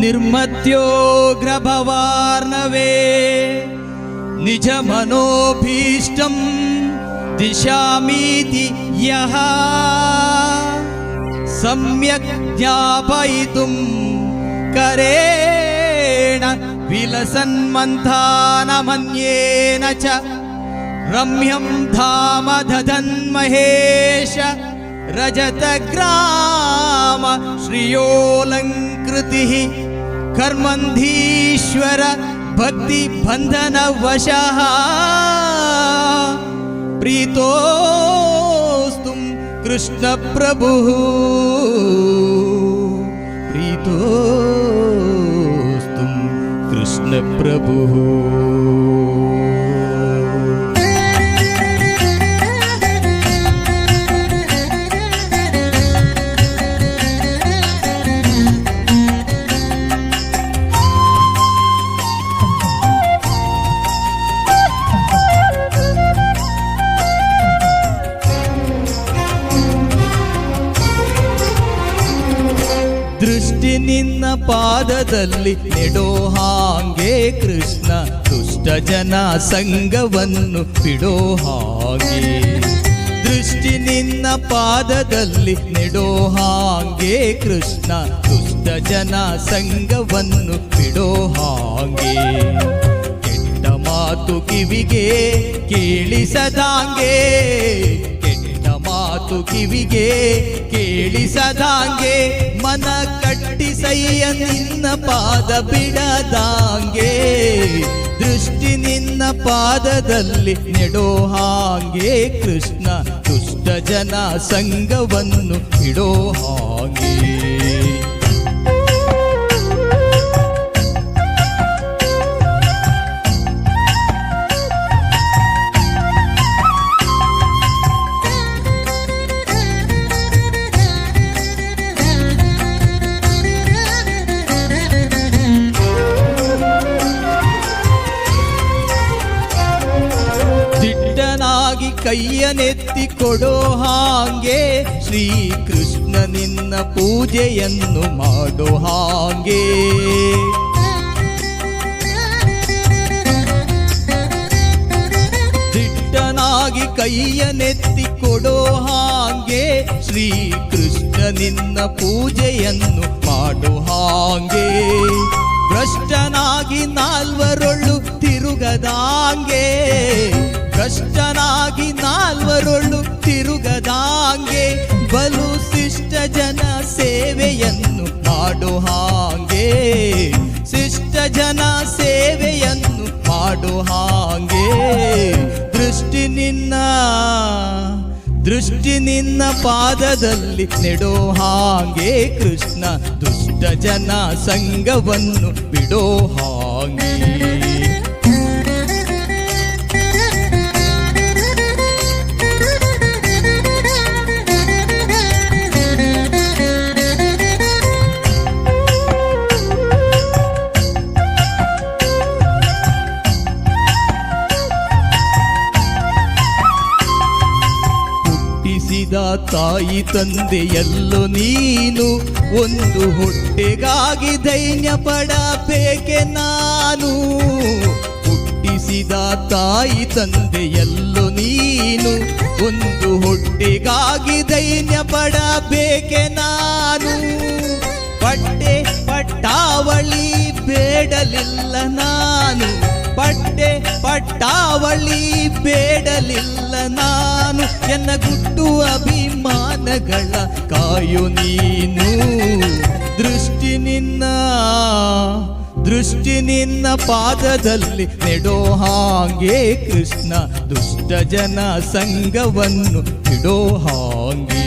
निर्मत्योग्रभवार्णवे निजमनोभीष्टं दिशामीति यः सम्यक् ज्ञापयितुं करेण विलसन्मन्थानमन्येन च रम्यं धाम दधन्महेश रजतग्राम श्रियोऽलङ्कृतिः कर्मन्धीश्वर भक्तिबन्धनवशः। प्रीतोस्तुं कृष्णप्रभुः। प्रीतोस्तुं कृष्णप्रभुः ದೃಷ್ಟಿ ನಿನ್ನ ಪಾದದಲ್ಲಿ ನೆಡೋ ಹಾಗೆ ಕೃಷ್ಣ ದುಷ್ಟ ಜನ ಸಂಘವನ್ನು ಬಿಡೋ ಹಾಗೆ. ದೃಷ್ಟಿ ನಿನ್ನ ಪಾದದಲ್ಲಿ ನೆಡೋ ಹಾಗೆ ಕೃಷ್ಣ ದುಷ್ಟ ಜನ ಸಂಗವನ್ನು ಬಿಡೋ ಹಾಗೆ. ಕೆಟ್ಟ ಮಾತು ಕಿವಿಗೆ ಕೇಳಿಸದಾಂಗೆ ಮಾತು ಕಿವಿಗೆ ಕೇಳಿಸದಾಂಗೆ, ಮನ ಕಟ್ಟಿಸಯ್ಯ ನಿನ್ನ ಪಾದ ಬಿಡದಾಂಗೆ. ದೃಷ್ಟಿ ನಿನ್ನ ಪಾದದಲ್ಲಿ ನೆಡೋ ಹಾಗೆ, ಕೃಷ್ಣ ದುಷ್ಟ ಜನ ಸಂಘವನ್ನು ಬಿಡೋ ಹಾಗೆ. ದಿಟ್ಟನಾಗಿ ಕೈಯನೆತ್ತಿ ಕೊಡೋ ಹಾಗೆ ಶ್ರೀಕೃಷ್ಣ ನಿನ್ನ ಪೂಜೆಯನ್ನು ಮಾಡೋ ಹಾಗೆ. ದಿಟ್ಟನಾಗಿ ಕೈಯನೆತ್ತಿ ಕೊಡೋ ಹಾಗೆ ಶ್ರೀಕೃಷ್ಣ ನಿನ್ನ ಪೂಜೆಯನ್ನು ಮಾಡೋ ಹಾಗೆ. ಭ್ರಷ್ಟನಾಗಿ ನಾಲ್ವರೊಳ್ಳು ತಿರುಗದಾಂಗೆ. ಭ್ರಷ್ಟನಾಗಿ ನಾಲ್ವರೊಳ್ಳು ತಿರುಗದಾಂಗೆ. ಬಲು ಶಿಷ್ಟ ಜನ ಸೇವೆಯನ್ನು ಮಾಡು ಹಾಂಗೆ. ಶಿಷ್ಟ ಜನ ಸೇವೆಯನ್ನು ಮಾಡು ಹಾಂಗೆ. ದೃಷ್ಟಿ ನಿನ್ನ ದೃಷ್ಟಿ ನಿನ್ನ ಪಾದದಲ್ಲಿ ನೆಡೋ ಹಾಂಗೆ. ಕೃಷ್ಣ ದುಷ್ಟ ಜನ ಸಂಘವನ್ನು ಬಿಡೋ ಹಾಗೆ. ತಾಯಿ ತಂದೆ ಎಲ್ಲೋ ನೀನು ಒಂದು ಹೊಟ್ಟೆಗಾಗಿ ಧೈರ್ಯ ಪಡಬೇಕೆ ನಾನು? ಹುಟ್ಟಿಸಿದ ತಾಯಿ ತಂದೆ ಎಲ್ಲೋ ನೀನು ಒಂದು ಹೊಟ್ಟೆಗಾಗಿ ಧೈರ್ಯ ಪಡಬೇಕೆ ನಾನು? ಪಟ್ಟೆ ಪಟ್ಟಾವಳಿ ಬೇಡಲಿಲ್ಲ ನಾನು. ಪಟ್ಟೆ ಪಟ್ಟಾವಳಿ ಬೇಡಲಿಲ್ಲ ನಾನು. ಎನ್ನ ಗುಟ್ಟು ಅಭಿಮಾನಗಳ ಕಾಯು ನೀನು. ದೃಷ್ಟಿ ನಿನ್ನ ದೃಷ್ಟಿ ನಿನ್ನ ಪಾದದಲ್ಲಿ ನೆಡೋ ಹಾಗೆ ಕೃಷ್ಣ ದುಷ್ಟ ಜನ ಸಂಘವನ್ನು ಬಿಡೋ ಹಾಗೆ.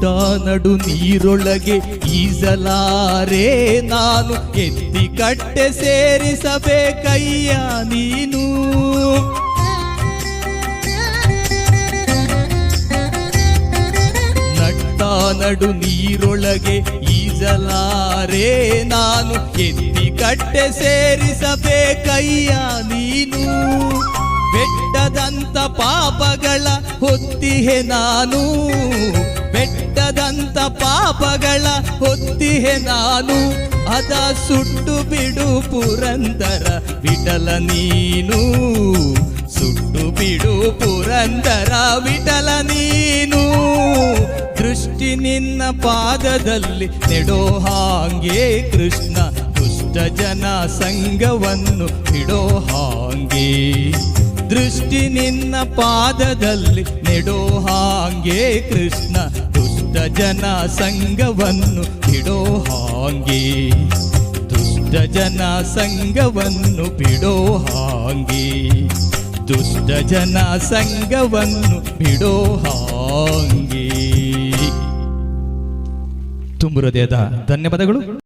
ನಟ್ಟ ನಡು ನೀರೊಳಗೆ ಈಜಲಾರೆ ನಾನು. ಎತ್ತಿ ಕಟ್ಟೆ ಸೇರಿಸಬೇಕಯ್ಯ ನೀನು. ನಟ್ಟ ನಡು ನೀರೊಳಗೆ ಈಜಲಾರೆ ನಾನು. ಎತ್ತಿ ಕಟ್ಟೆ ಸೇರಿಸಬೇಕಯ್ಯ ನೀನು. ಬೆಟ್ಟದಂತ ಪಾಪಗಳ ಹೊತ್ತಿಹೆ ನಾನು. ಬೆಟ್ಟದಂತ ಪಾಪಗಳ ಹೊತ್ತಿಹೆ ನಾನು ಅದ ಸುಟ್ಟು ಬಿಡು ಪುರಂದರ, ವಿಠಲ ನೀನು. ಸುಟ್ಟು ಬಿಡು ಪುರಂದರ, ವಿಠಲ ನೀನು. ದೃಷ್ಟಿ ನಿನ್ನ ಪಾದದಲ್ಲಿ ನೆಡೋ ಹಾಂಗೆ ಕೃಷ್ಣ ದುಷ್ಟ ಜನ ಸಂಘವನ್ನು ಬಿಡೋ ಹಾಂಗೆ. ದೃಷ್ಟಿ ನಿನ್ನ ಪಾದದಲ್ಲಿ ನೆಡೋ ಹಾಂಗೆ ಕೃಷ್ಣ ದುಷ್ಟ ಜನ ಸಂಘವನ್ನು ಬಿಡೋ ಹಾಂಗೆ. ದುಷ್ಟ ಜನ ಸಂಘವನ್ನು ಬಿಡೋ ಹಾಂಗೆ. ದುಷ್ಟ ಜನ ಸಂಘವನ್ನು ಬಿಡೋ ಹಾಂಗೆ. ತುಂಬ ಧನ್ಯವಾದಗಳು.